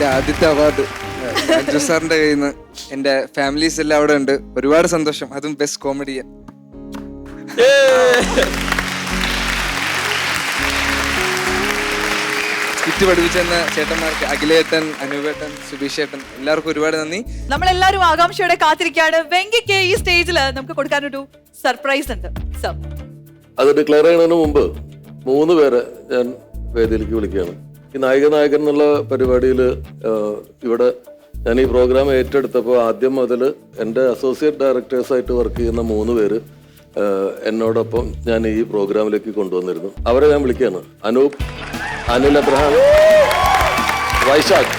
എന്റെ ആദ്യത്തെ അവാർഡ് അഞ്ജു സാറിന്റെ കയ്യിൽ നിന്ന് എന്റെ ഫാമിലീസ് എല്ലാം അവിടെ ഉണ്ട്. ഒരുപാട് സന്തോഷം. അതും ബെസ്റ്റ് കോമഡിയൻ സ്കിറ്റ് പഠിപ്പിച്ചെന്ന ചേട്ടന്മാർക്ക് അഖിലേട്ടൻ അനൂപേട്ടൻ സുബീഷേട്ടൻ എല്ലാവർക്കും ഒരുപാട് നന്ദി. നമ്മളെല്ലാരും ആകാംക്ഷയോടെ കാത്തിരിക്കുകയാണ്. വെങ്കിക്ക് ഈ സ്റ്റേജിൽ നമുക്ക് കൊടുക്കാനൊരു സർപ്രൈസ് ഉണ്ട്. സർ അത് ഡിക്ലെയർ ചെയ്യുന്നതിന് മുമ്പ് മൂന്ന് പേരെ ഞാൻ വേദിയിലേക്ക് വിളിക്കുകയാണ്. ഈ നായിക നായകൻ എന്നുള്ള പരിപാടിയിൽ ഇവിടെ ഞാൻ ഈ പ്രോഗ്രാം ഏറ്റെടുത്തപ്പോൾ ആദ്യം മുതൽ എന്റെ അസോസിയേറ്റ് ഡയറക്ടേഴ്സായിട്ട് വർക്ക് ചെയ്യുന്ന മൂന്ന് പേര് എന്നോടൊപ്പം ഞാൻ ഈ പ്രോഗ്രാമിലേക്ക് കൊണ്ടുവന്നിരുന്നു. അവരെ ഞാൻ വിളിക്കുകയാണ്. അനൂപ് അനിൽ അബ്രഹാം വൈശാഖ്.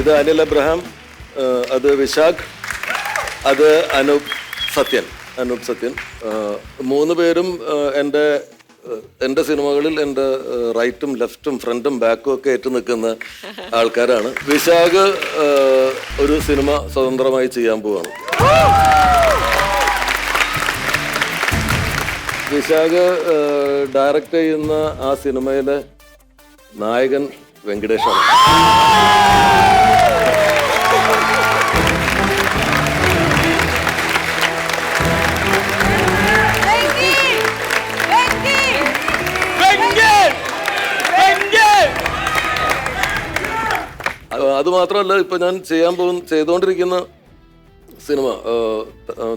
ഇത് അനിൽ അബ്രഹാം അത് വിശാഖ് അത് അനൂപ് സത്യൻ അനൂപ് സത്യൻ. മൂന്ന് പേരും എന്റെ എന്റെ സിനിമകളിൽ എന്റെ റൈറ്റും ലെഫ്റ്റും ഫ്രണ്ടും ബാക്കും ഒക്കെ ഏറ്റു നിൽക്കുന്ന ആൾക്കാരാണ്. വിശാഖ് ഒരു സിനിമ സ്വതന്ത്രമായി ചെയ്യാൻ പോവാണ്. വിശാഖ് ഡയറക്റ്റ് ചെയ്യുന്ന ആ സിനിമയിലെ നായകൻ വെങ്കടേഷാണ്. അത് മാത്രമല്ല ഇപ്പൊ ഞാൻ ചെയ്യാൻ പോകുന്ന ചെയ്തുകൊണ്ടിരിക്കുന്ന സിനിമ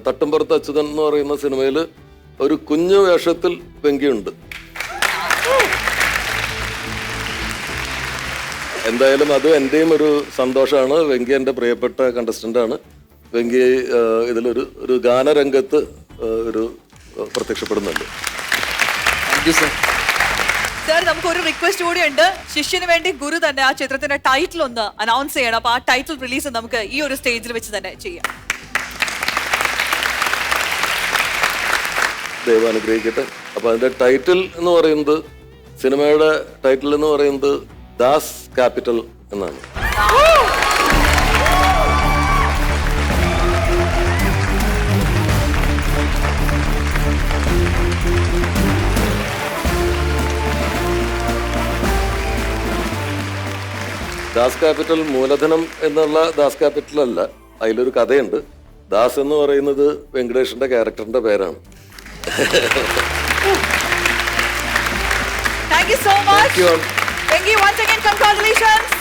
തട്ടുംപുറത്ത് അച്യുതൻ എന്ന് പറയുന്ന സിനിമയിൽ ഒരു കുഞ്ഞു വേഷത്തിൽ വെങ്കിയുണ്ട് എന്തായാലും അത് എന്റെയും ഒരു സന്തോഷമാണ്. വെങ്കി എന്റെ പ്രിയപ്പെട്ട കണ്ടസ്റ്റന്റ് ആണ്. വെങ്കി ഇതിലൊരു ഒരു ഗാനരംഗത്ത് ഒരു പ്രത്യക്ഷപ്പെടുന്നുണ്ട്. താങ്ക് യു സർ സർ നമുക്ക് ഒരു റിക്വസ്റ്റ് കൂടി ഉണ്ട് ശിഷ്യന് വേണ്ടി ഗുരു തന്നെ ആ ചിത്രത്തിന്റെ ടൈറ്റിൽ ഒന്ന് അനൗൺസ് ചെയ്യണം. അപ്പൊ ആ ടൈറ്റിൽ റിലീസ് നമുക്ക് ഈ ഒരു സ്റ്റേജിൽ വെച്ച് തന്നെ ചെയ്യാം. ദൈവാനുഗ്രഹിക്കട്ടെ അപ്പൊ അതിന്റെ ടൈറ്റിൽ എന്ന് പറയുന്നത് സിനിമയുടെ ടൈറ്റിൽ എന്ന് പറയുന്നത് ദാസ് ക്യാപിറ്റൽ എന്നാണ്. ദാസ് ക്യാപിറ്റൽ മൂലധനം എന്നുള്ള ദാസ് ക്യാപിറ്റൽ അല്ല. അതിലൊരു കഥയുണ്ട്. ദാസ് എന്ന് പറയുന്നത് വെങ്കടേഷിന്റെ ക്യാരക്ടറിന്റെ പേരാണ്. Thank you so much. Thank you Vengi, once again, again